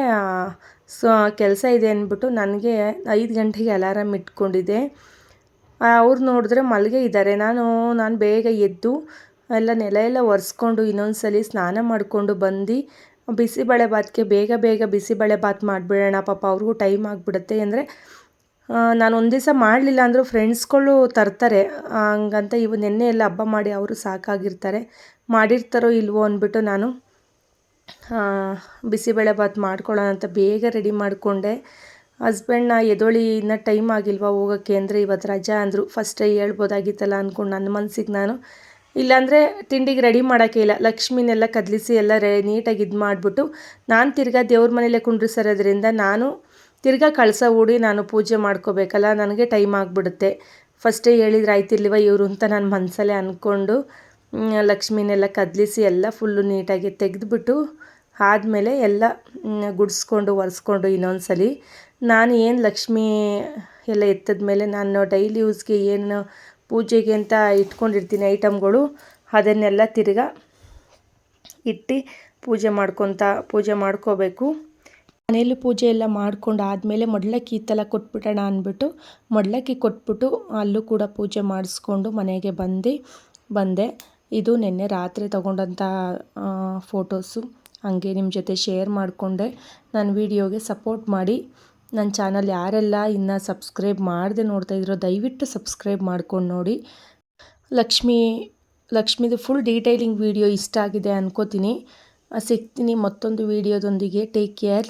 ಸೊ, ಕೆಲಸ ಇದೆ ಅಂದ್ಬಿಟ್ಟು ನನಗೆ ಐದು ಗಂಟೆಗೆ ಅಲಾರಾಮ್ ಇಟ್ಕೊಂಡಿದ್ದೆ. ಅವ್ರು ನೋಡಿದ್ರೆ ಮಲಗೇ ಇದ್ದಾರೆ. ನಾನು ನಾನು ಬೇಗ ಎದ್ದು ಎಲ್ಲ ನೆಲ ಎಲ್ಲ ಒರೆಸ್ಕೊಂಡು ಇನ್ನೊಂದು ಸಲ ಸ್ನಾನ ಮಾಡಿಕೊಂಡು ಬಂದು ಬಿಸಿಬೇಳೆ ಭಾತ್ಗೆ ಬೇಗ ಬೇಗ ಬಿಸಿಬೇಳೆ ಭಾತ್ ಮಾಡಿಬಿಡೋಣ ಪಾಪ, ಅವ್ರಿಗೂ ಟೈಮ್ ಆಗಿಬಿಡುತ್ತೆ. ಅಂದರೆ ನಾನು ಒಂದು ದಿವಸ ಮಾಡಲಿಲ್ಲ ಅಂದರೂ ಫ್ರೆಂಡ್ಸ್ಗಳು ತರ್ತಾರೆ. ಹಂಗಂತ ಇವು ನಿನ್ನೆ ಎಲ್ಲ ಹಬ್ಬ ಮಾಡಿ ಅವರು ಸಾಕಾಗಿರ್ತಾರೆ. ಮಾಡಿರ್ತಾರೋ ಇಲ್ವೋ ಅಂದ್ಬಿಟ್ಟು ನಾನು ಬಿಸಿಬೇಳೆ ಭಾತ್ ಮಾಡ್ಕೊಳ್ಳೋಣ ಅಂತ ಬೇಗ ರೆಡಿ ಮಾಡಿಕೊಂಡೆ. ಹಸ್ಬೆಂಡ್ನ ಎದೊಳಿ ಇನ್ನೂ ಟೈಮ್ ಆಗಿಲ್ವಾ ಹೋಗೋಕ್ಕೆ ಅಂದರೆ ಇವತ್ತು ರಜಾ ಅಂದರು. ಫಸ್ಟೇ ಹೇಳ್ಬೋದಾಗಿತ್ತಲ್ಲ ಅಂದ್ಕೊಂಡು ನನ್ನ ಮನಸ್ಸಿಗೆ ನಾನು. ಇಲ್ಲಾಂದರೆ ತಿಂಡಿಗೆ ರೆಡಿ ಮಾಡೋಕ್ಕೆ ಇಲ್ಲ. ಲಕ್ಷ್ಮಿನೆಲ್ಲ ಕದಲಿಸಿ ಎಲ್ಲ ರೆ ನೀಟಾಗಿ ಇದು ಮಾಡಿಬಿಟ್ಟು ನಾನು ತಿರ್ಗಾ ದೇವ್ರ ಮನೇಲೆ ಕುಂಡ್ರಿಸಿರೋದ್ರಿಂದ ನಾನು ತಿರ್ಗಾ ಕಳಸ ನಾನು ಪೂಜೆ ಮಾಡ್ಕೋಬೇಕಲ್ಲ, ನನಗೆ ಟೈಮ್ ಆಗಿಬಿಡುತ್ತೆ. ಫಸ್ಟೇ ಹೇಳಿದ್ರೆ ಆಯ್ತಿರ್ಲಿವ ಇವರು ಅಂತ ನಾನು ಮನಸಲ್ಲೇ ಅಂದ್ಕೊಂಡು ಲಕ್ಷ್ಮಿನೆಲ್ಲ ಕದಲಿಸಿ ಎಲ್ಲ ಫುಲ್ಲು ನೀಟಾಗಿ ತೆಗೆದುಬಿಟ್ಟು, ಆದಮೇಲೆ ಎಲ್ಲ ಗುಡಿಸ್ಕೊಂಡು, ಒರೆಸ್ಕೊಂಡು ಇನ್ನೊಂದು ಸಲ ನಾನು ಏನು ಲಕ್ಷ್ಮಿ ಎಲ್ಲ ಎತ್ತದ ಮೇಲೆ ನಾನು ಡೈಲಿ ಯೂಸ್ಗೆ ಏನು ಪೂಜೆಗೆ ಅಂತ ಇಟ್ಕೊಂಡಿರ್ತೀನಿ ಐಟಮ್ಗಳು ಅದನ್ನೆಲ್ಲ ತಿರ್ಗಾ ಇಟ್ಟು ಪೂಜೆ ಮಾಡ್ಕೊತ, ಪೂಜೆ ಮಾಡ್ಕೋಬೇಕು. ಮನೇಲಿ ಪೂಜೆ ಎಲ್ಲ ಮಾಡ್ಕೊಂಡು ಆದಮೇಲೆ ಮಡ್ಲಕ್ಕಿ ಇತ್ತಲ್ಲ ಕೊಟ್ಬಿಡೋಣ ಅಂದ್ಬಿಟ್ಟು ಮಡ್ಲಕ್ಕಿ ಕೊಟ್ಬಿಟ್ಟು ಅಲ್ಲೂ ಕೂಡ ಪೂಜೆ ಮಾಡಿಸ್ಕೊಂಡು ಮನೆಗೆ ಬಂದು ಬಂದೆ. ಇದು ನಿನ್ನೆ ರಾತ್ರಿ ತೊಗೊಂಡಂಥ ಫೋಟೋಸು. ಹಂಗೆ ನಿಮ್ಮ ಜೊತೆ ಶೇರ್ ಮಾಡಿಕೊಂಡೆ. ನನ್ನ ವೀಡಿಯೋಗೆ ಸಪೋರ್ಟ್ ಮಾಡಿ. ನನ್ನ ಚಾನಲ್ ಯಾರೆಲ್ಲ ಇನ್ನು ಸಬ್ಸ್ಕ್ರೈಬ್ ಮಾಡದೆ ನೋಡ್ತಾ ಇದ್ರೋ ದಯವಿಟ್ಟು ಸಬ್ಸ್ಕ್ರೈಬ್ ಮಾಡ್ಕೊಂಡು ನೋಡಿ. ಲಕ್ಷ್ಮಿ, ಲಕ್ಷ್ಮೀದು ಫುಲ್ ಡೀಟೇಲಿಂಗ್ ವಿಡಿಯೋ ಇಷ್ಟ ಆಗಿದೆ ಅನ್ಕೋತೀನಿ. ಸಿಗ್ತೀನಿ ಮತ್ತೊಂದು ವಿಡಿಯೋದೊಂದಿಗೆ. Take care